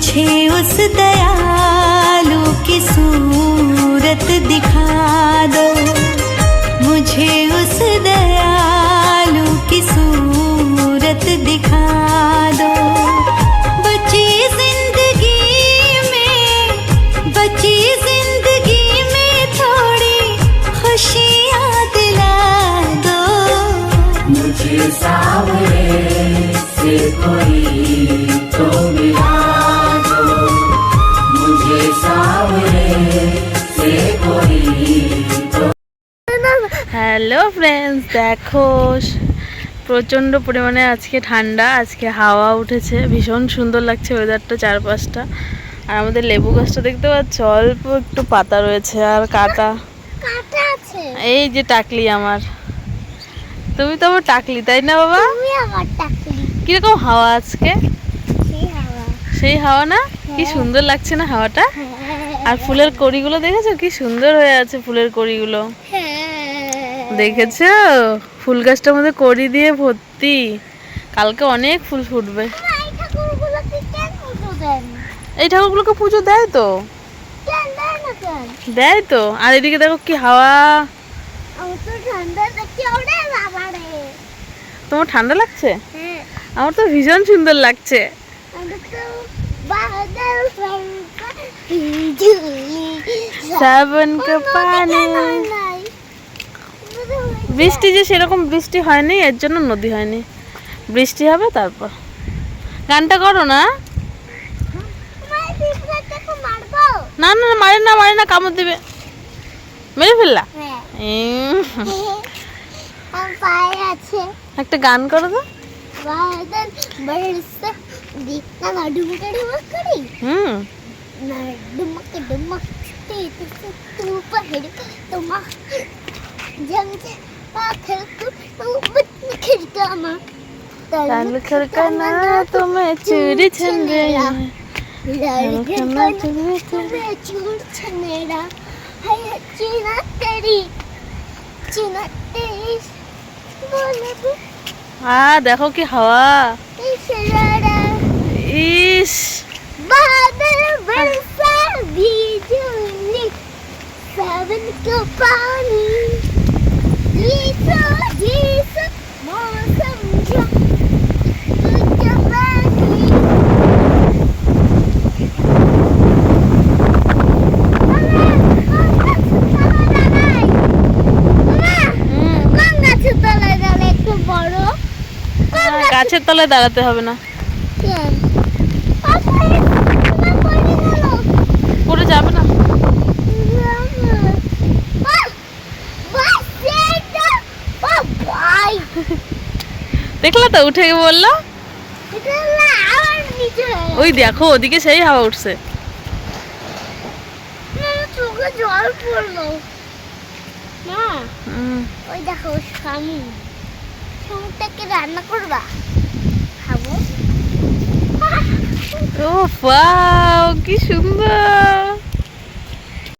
मुझे उस दयालु की सूरत दिखा दो। मुझे उस दयालु की सूरत दिखा दो। बची ज़िंदगी में, बची ज़िंदगी में थोड़ी खुशियाँ दिला दो। मुझे सावरे से कोई হ্যালো ফ্রেন্ডস দেখো প্রচণ্ড পরিমাণে আজকে ঠান্ডা আজকে হাওয়া উঠেছে। ভীষণ সুন্দর লাগছে ওয়েদারটা চারপাশটা। আর আমাদের লেবু গাছটা দেখতে পাচ্ছ? অল্প একটু পাতা রয়েছে আর কাটা। এই যে টাকলি আমার। তুমি তো আবার টাকলি তাই না বাবা? কীরকম হাওয়া আজকে? সেই হাওয়া। সেই হাওয়া না? কি সুন্দর লাগছে না হাওয়াটা? আর ফুলের কড়িগুলো দেখেছ? কি সুন্দর হয়ে আছে ফুলের কড়িগুলো। হ্যাঁ। দেখেছ? ফুল গাছটার মধ্যে কড়ি দিয়ে ভর্তি। কালকে অনেক ফুল ফুটবে। এই ঠাকুরগুলোকে পুজো দেয় তো। দেয় তো। আর এদিকে দেখো কি হাওয়া। তোমার ঠান্ডা লাগছে? হ্যাঁ। আমার তো ভীষণ সুন্দর লাগছে। শ্রাবণ কে পানি। বৃষ্টি যে সেরকম বৃষ্টি হয়নি এর জন্য নদী হয়নি বৃষ্টি হবে তারপর গানটা করো না না না না, মারে না মারে না কামড় দিবে মেরে ফেললা হ্যাঁ একটা গান করো তো হুম खिलकाना तो मैं चूरी छन रहा खिलकाना तो मैं चूरी छन रहा है चीना तेरी चीना तेरी हाँ देखो कि हवा इस बादल बरसा भी सावन का पानी গাছের তলায় বড় গাছের তলায় দাঁড়াতে হবে না। দেখলা তো উঠে বলল? ওই দেখো ওদিকে সেই হাওয়া উঠছে। জল পড়ল। মা ওই দেখো স্বামী। স্বামীটাকে রান্না করবা? খাব। ও বাও কি সুন্দর।